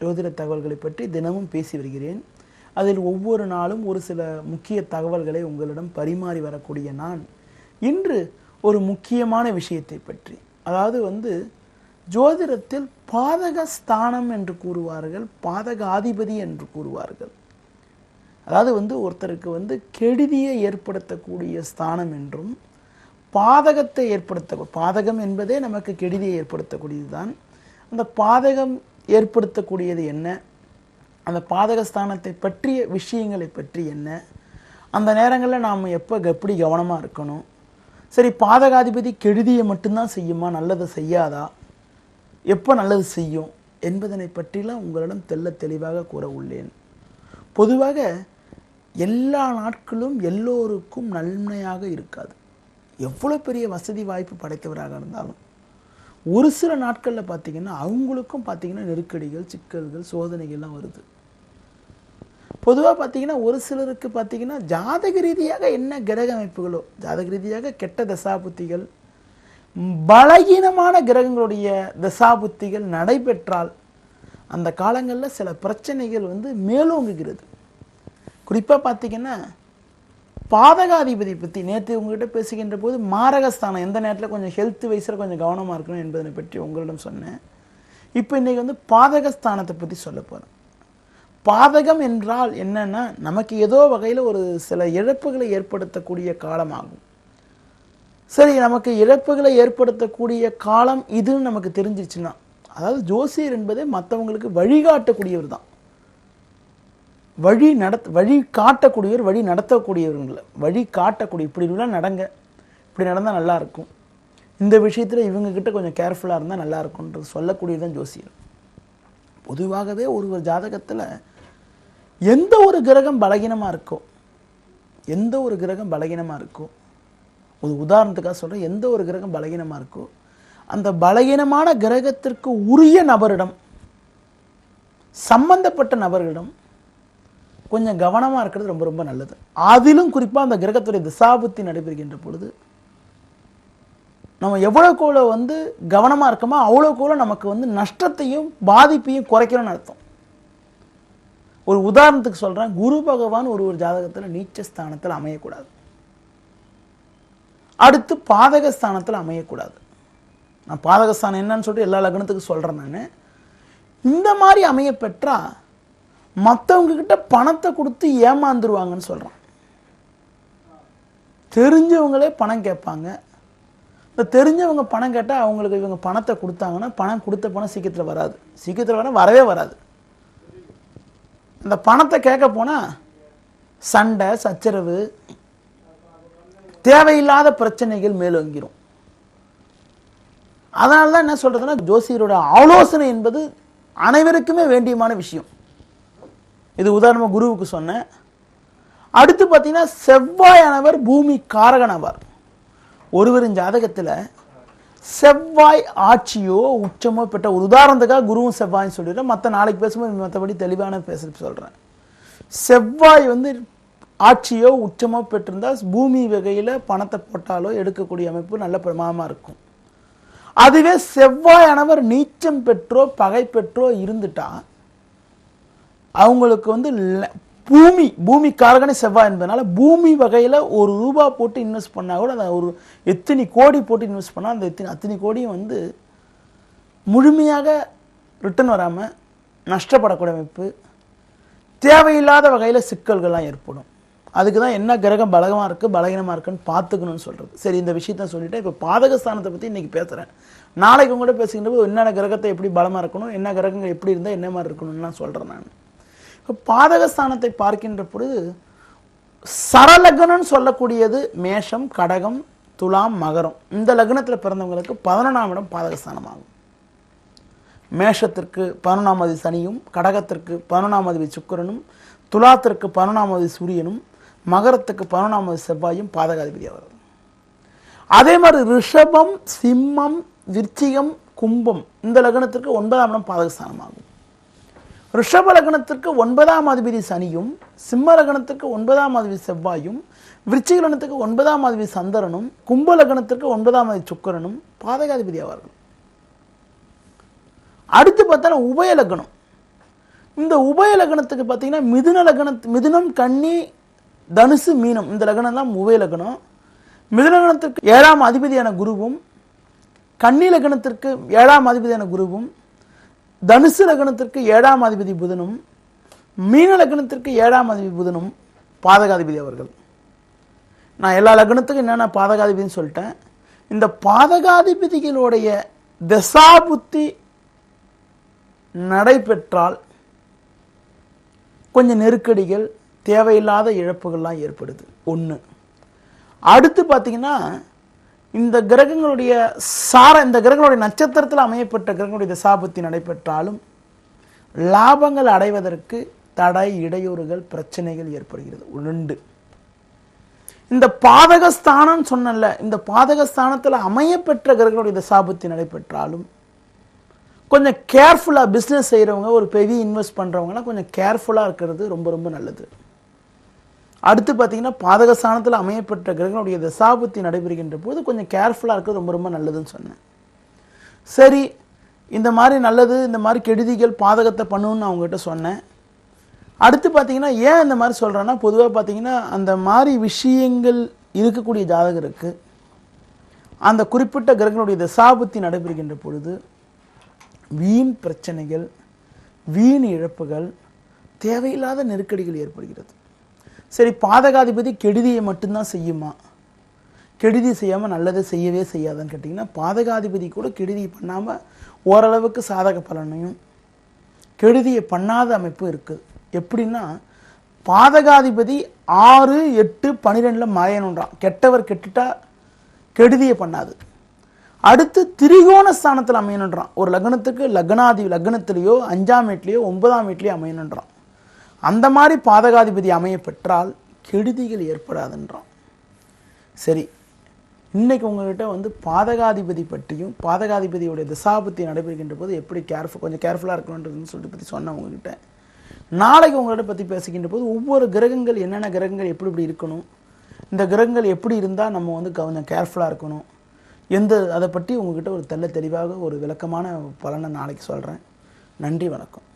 ஜோதிட தகவல்களை பற்றி தினமும் பேசி வருகிறேன். அதில் ஒவ்வொரு நாளும் ஒரு சில முக்கிய தகவல்களை உங்களிடம் பரிமாறி வரக்கூடிய நான். இன்று ஒரு முக்கியமான விஷயத்தை பற்றி. அதாவது வந்து ஜோதிடத்தில் பாதக ஸ்தானம் என்று கூறுவார்கள் பாதக ஆதிபதி என்று கூறுவார்கள். அதாவது வந்து ஒருத்தருக்கு வந்து கெடுதியை ஏற்படுத்தக்கூடிய ஸ்தானம் என்றும் பாதகத்தை ஏற்படுத்த பாதகம் என்பதே நமக்கு கெடுதியை ஏற்படுத்தக்கூடியது தான் அந்த பாதகம் ஏற்படுத்தக்கூடியது என்ன? அந்த பாதக ஸ்தானத்தை பற்றிய விஷயங்களை பற்றி என்ன? அந்த நேரங்களில் நாம் எப்போ எப்படி கவனமாக இருக்கணும்? சரி பாதகாதிபதி கெடுதியை மட்டும்தான் செய்யுமா? நல்லதை செய்யாதா? எப்போ நல்லது செய்யும்? என்பதனை பற்றிலாம் உங்களிடம் தெல்ல தெளிவாக கூற உள்ளேன். பொதுவாக எல்லா நாட்களும் எல்லோருக்கும் நன்மையாக இருக்காது. எவ்வளோ பெரிய வசதி வாய்ப்பு படைத்தவராக இருந்தாலும். ஒரு சில நாட்களில் பார்த்தீங்கன்னா அவங்களுக்கும் பார்த்தீங்கன்னா நெருக்கடிகள் சிக்கல்கள் சோதனைகள்லாம் வருது. பொதுவாக பார்த்தீங்கன்னா ஒரு சிலருக்கு பார்த்தீங்கன்னா ஜாதக ரீதியாக என்ன கிரக அமைப்புகளோ ஜாதக ரீதியாக கெட்ட தசாபுத்திகள் பலகீனமான கிரகங்களுடைய தசாபுத்திகள் நடைபெற்றால் அந்த காலங்களில் சில பிரச்சனைகள் வந்து மேலோங்குகிறது. குறிப்பாக பார்த்திங்கன்னா பாதகாதிபதி பற்றி நேற்று உங்ககிட்ட பேசுகின்ற போது மாரகஸ்தானம் எந்த நேரத்தில் கொஞ்சம் ஹெல்த் வைஸில் கொஞ்சம் கவனமாக இருக்கணும் என்பதை பற்றி உங்களிடம் சொன்னேன். இப்போ இன்றைக்கி வந்து பாதகஸ்தானத்தை பற்றி சொல்ல போகிறேன் பாதகம் என்றால் என்னன்னா நமக்கு ஏதோ வகையில் ஒரு சில இழப்புகளை ஏற்படுத்தக்கூடிய காலமாகும். சரி நமக்கு இழப்புகளை ஏற்படுத்தக்கூடிய காலம் இதுன்னு நமக்கு தெரிஞ்சிச்சுன்னா அதாவது ஜோசியர் என்பதே மற்றவங்களுக்கு வழிகாட்டக்கூடியவர் தான். வழி நடத் வழி காட்டக்கூடியவர் வழி நடத்தக்கூடியவர்கள் வழி காட்டக்கூடிய இப்படி இப்படிலாம் நடங்க. இப்படி நடந்தால் நல்லா இருக்கும். இந்த விஷயத்தில் இவங்கக்கிட்ட கொஞ்சம் கேர்ஃபுல்லாக இருந்தால் நல்லாயிருக்குன்றது இருக்கும்ன்றது சொல்லக்கூடியதுதான் ஜோசியர். பொதுவாகவே ஒருவர் ஜாதகத்தில் எந்த ஒரு கிரகம் பலகீனமாக இருக்கோ எந்த ஒரு கிரகம் பலகீனமாக இருக்கோ ஒரு உதாரணத்துக்காக சொல்கிறேன் எந்த ஒரு கிரகம் பலகீனமாக இருக்கோ அந்த பலகீனமான கிரகத்திற்கு உரிய நபரிடம் சம்பந்தப்பட்ட நபர்களிடம் கொஞ்சம் கவனமாக இருக்கிறது ரொம்ப ரொம்ப நல்லது. அதிலும் குறிப்பாக அந்த கிரகத்துடைய திசாபுத்தி நடைபெறுகின்ற பொழுது நம்ம எவ்வளோக்கு எவ்வளோ வந்து கவனமாக இருக்கோமோ அவ்வளோக்கு எவ்வளோ நமக்கு வந்து நஷ்டத்தையும் பாதிப்பையும் குறைக்கணும்னு அர்த்தம். ஒரு உதாரணத்துக்கு சொல்கிறேன் குரு பகவான் ஒரு ஒரு ஜாதகத்தில் நீச்சஸ்தானத்தில் அமையக்கூடாது. அடுத்து பாதகஸ்தானத்தில் அமையக்கூடாது. நான் பாதகஸ்தானம் என்னன்னு சொல்லிட்டு எல்லா லக்னத்துக்கும் சொல்கிறேன் நான். இந்த மாதிரி அமைய பெற்றா மற்றவங்க கிட்ட பணத்தை கொடுத்து ஏமாந்துருவாங்கன்னு சொல்கிறான் தெரிஞ்சவங்களே பணம் கேட்பாங்க. இந்த தெரிஞ்சவங்க பணம் கேட்டால் அவங்களுக்கு இவங்க பணத்தை கொடுத்தாங்கன்னா பணம் கொடுத்த பணம் சீக்கிரத்தில் வராது. சீக்கிரத்தில் வர வரவே வராது. அந்த பணத்தை கேட்க போனால் சண்டை சச்சரவு தேவையில்லாத பிரச்சனைகள் மேலோங்கிரும். அதனால தான் என்ன சொல்றதுன்னா ஜோசியரோட ஆலோசனை என்பது அனைவருக்குமே வேண்டியமான விஷயம். இது உதாரணமாக குருவுக்கு சொன்னேன். அடுத்து பார்த்தீங்கன்னா செவ்வாயானவர் பூமி காரகனவர். ஒருவரின் ஜாதகத்தில் செவ்வாய் ஆட்சியோ உச்சமோ பெற்ற ஒரு உதாரணத்துக்காக குருவும் செவ்வாய்னு சொல்லிடுறேன் மற்ற நாளைக்கு பேசும்போது மற்றபடி தெளிவான பேச சொல்கிறேன் செவ்வாய் வந்து ஆட்சியோ உச்சமோ பெற்றிருந்தா பூமி வகையில் பணத்தை போட்டாலோ எடுக்கக்கூடிய அமைப்பு நல்ல பிரமாதமாக இருக்கும். அதுவே செவ்வாயானவர் நீச்சம் பெற்றோ பகை பெற்றோ இருந்துட்டால் அவங்களுக்கு வந்து பூமி பூமி காரகனே செவ்வாய் என்பதனால பூமி வகையில் ஒரு ரூபா போட்டு இன்வெஸ்ட் பண்ணால் கூட அதை ஒரு எத்தனை கோடி போட்டு இன்வெஸ்ட் பண்ணால் அந்த எத்தனை அத்தனை கோடியும் வந்து முழுமையாக ரிட்டர்ன் வராமல் நஷ்டப்படக்கூடிய அமைப்பு. தேவையில்லாத வகையில் சிக்கல்கள்லாம் ஏற்படும். அதுக்கு தான் என்ன கிரகம் பலகமாக இருக்குது பலகீனமாக இருக்குன்னு பார்த்துக்கணும்னு சொல்கிறது சரி இந்த விஷயத்த சொல்லிவிட்டு இப்போ பாதகஸ்தானத்தை பற்றி இன்றைக்கி பேசுகிறேன் நாளைக்கு உங்கள்கிட்ட பேசுகின்ற போது என்னென்ன கிரகத்தை எப்படி பலமாக இருக்கணும் என்ன கிரகங்கள் எப்படி இருந்தால் என்ன மாதிரி இருக்கணும்னு நான் சொல்கிறேன் நான். பாதகஸ்தானத்தை பார்க்கின்ற பொழுது சரலக்னம்னு சொல்லக்கூடியது மேஷம் கடகம் துலாம் மகரம். இந்த லக்னத்தில் பிறந்தவங்களுக்கு பதினொன்றாம் இடம் பாதகஸ்தானம் ஆகும் மேஷத்திற்கு பதினொன்றாம் அதி சனியும் கடகத்திற்கு பதினொன்றாம் அதிபதி சுக்கரனும் துலாத்திற்கு பதினொன்றாம் அதிபதி சூரியனும் மகரத்துக்கு பதினொன்றாம் அதிபதி செவ்வாயும் பாதகாதிபதி வருது அதே மாதிரி ரிஷபம் சிம்மம் விருச்சிகம் கும்பம் இந்த லக்னத்திற்கு ஒன்பதாம் இடம் பாதகஸ்தானம் ஆகும் ரிஷப லக்னத்திற்கு ஒன்பதாம் அதிபதி சனியும் சிம்ம லக்னத்திற்கு ஒன்பதாம் அதிபதி செவ்வாயும் விருச்சிக லக்னத்துக்கு ஒன்பதாம் அதிபதி சந்திரனும் கும்ப லக்னத்திற்கு ஒன்பதாம் அதிபதி சுக்கரனும் பாதகாதிபதி ஆவார்கள். அடுத்து பார்த்தா உபய லக்னம். இந்த உபய லக்னத்துக்கு பார்த்தீங்கன்னா மிதுன லக்ன மிதுனம் கன்னி தனுசு மீனம் இந்த லக்னம் தான் உபய லக்னம். மிதுன லக்னத்திற்கு ஏழாம் அதிபதியான குருவும் கன்னி லக்னத்திற்கு ஏழாம் அதிபதியான குருவும் தனுசு லக்னத்திற்கு ஏழாம் அதிபதி புதனும் மீன லக்னத்திற்கு ஏழாம் அதிபதி புதனும் பாதகாதிபதி அவர்கள். நான் எல்லா லக்னத்துக்கும் என்னென்ன பாதகாதிபதினு சொல்லிட்டேன். இந்த பாதகாதிபதிகளுடைய தசாபுத்தி நடைபெற்றால் கொஞ்சம் நெருக்கடிகள் தேவையில்லாத இழப்புகள்லாம் ஏற்படுது. ஒன்று அடுத்து பார்த்தீங்கன்னா இந்த கிரகங்களுடைய சார இந்த கிரகங்களுடைய நட்சத்திரத்தில் அமையப்பட்ட கிரகங்களுடைய தசாபத்தி நடைபெற்றாலும் லாபங்கள் அடைவதற்கு தடை இடையூறுகள் பிரச்சனைகள் ஏற்படுகிறது. உண்டு. இந்த பாதகஸ்தானம் சொன்னல இந்த பாதகஸ்தானத்தில் அமையப்பெற்ற கிரகங்களுடைய தசாபத்தி நடைபெற்றாலும் கொஞ்சம் கேர்ஃபுல்லாக பிஸ்னஸ் செய்கிறவங்க ஒரு பெரிய இன்வெஸ்ட் பண்ணுறவங்கலாம் கொஞ்சம் கேர்ஃபுல்லாக இருக்கிறது ரொம்ப ரொம்ப நல்லது. அடுத்து பார்த்தீங்கன்னா பாதகஸ்தானத்தில் அமையப்பட்ட கிரகங்களுடைய தசாபுத்தி நடைபெறுகின்ற போது கொஞ்சம் கேர்ஃபுல்லாக இருக்கிறது ரொம்ப ரொம்ப நல்லதுன்னு சொன்னேன். சரி இந்த மாதிரி நல்லது இந்த மாதிரி கெடுதிகள் பாதகத்தை பண்ணுன்னு அவங்ககிட்ட சொன்னேன். அடுத்து பார்த்தீங்கன்னா ஏன் இந்த மாதிரி சொல்கிறேன்னா பொதுவாக பார்த்தீங்கன்னா அந்த மாதிரி விஷயங்கள் இருக்கக்கூடிய ஜாதகருக்கு அந்த குறிப்பிட்ட கிரகங்களுடைய தசாபுத்தி நடைபெறுகின்ற பொழுது வீண் பிரச்சனைகள் வீண் இழப்புகள் தேவையில்லாத நெருக்கடிகள் ஏற்படுகிறது. சரி பாதகாதிபதி கெடுதியை மட்டும்தான் செய்யுமா? கெடுதி செய்யாமல் நல்லதை செய்யவே செய்யாதுன்னு கேட்டிங்கன்னா பாதகாதிபதி கூட கெடுதி பண்ணாமல் ஓரளவுக்கு சாதக பலனையும் கெடுதியை பண்ணாத அமைப்பு இருக்குது எப்படின்னா பாதகாதிபதி ஆறு எட்டு பன்னிரெண்டில் மறையணுன்றான் கெட்டவர் கெட்டுட்டா கெடுதியை பண்ணாது. அடுத்து திரிகோண ஸ்தானத்தில் அமையணுன்றான் ஒரு லக்னத்துக்கு லக்னாதி லக்னத்திலேயோ அஞ்சாம் வீட்லேயோ ஒன்பதாம் வீட்லேயோ அமையணுன்றான் அந்த மாதிரி பாதகாதிபதி அமைய பெற்றால் கெடுதிகள் ஏற்படாதுன்றான். சரி இன்றைக்கி உங்கள்கிட்ட வந்து பாதகாதிபதி பற்றியும் பாதகாதிபதியுடைய திசாபத்தி நடைபெறுகின்ற போது எப்படி கேர்ஃபுல் கொஞ்சம் கேர்ஃபுல்லாக இருக்கணுன்றதுன்னு சொல்லிட்டு பற்றி சொன்னேன் உங்ககிட்ட. நாளைக்கு உங்கள்கிட்ட பற்றி பேசுகின்ற போது ஒவ்வொரு கிரகங்கள் என்னென்ன கிரகங்கள் எப்படி இப்படி இருக்கணும் இந்த கிரகங்கள் எப்படி இருந்தால் நம்ம வந்து கொஞ்சம் கேர்ஃபுல்லாக இருக்கணும் எந்த அதை பற்றி உங்ககிட்ட ஒரு தெல்ல தெளிவாக ஒரு விளக்கமான பலனை நாளைக்கு சொல்கிறேன் நன்றி வணக்கம்.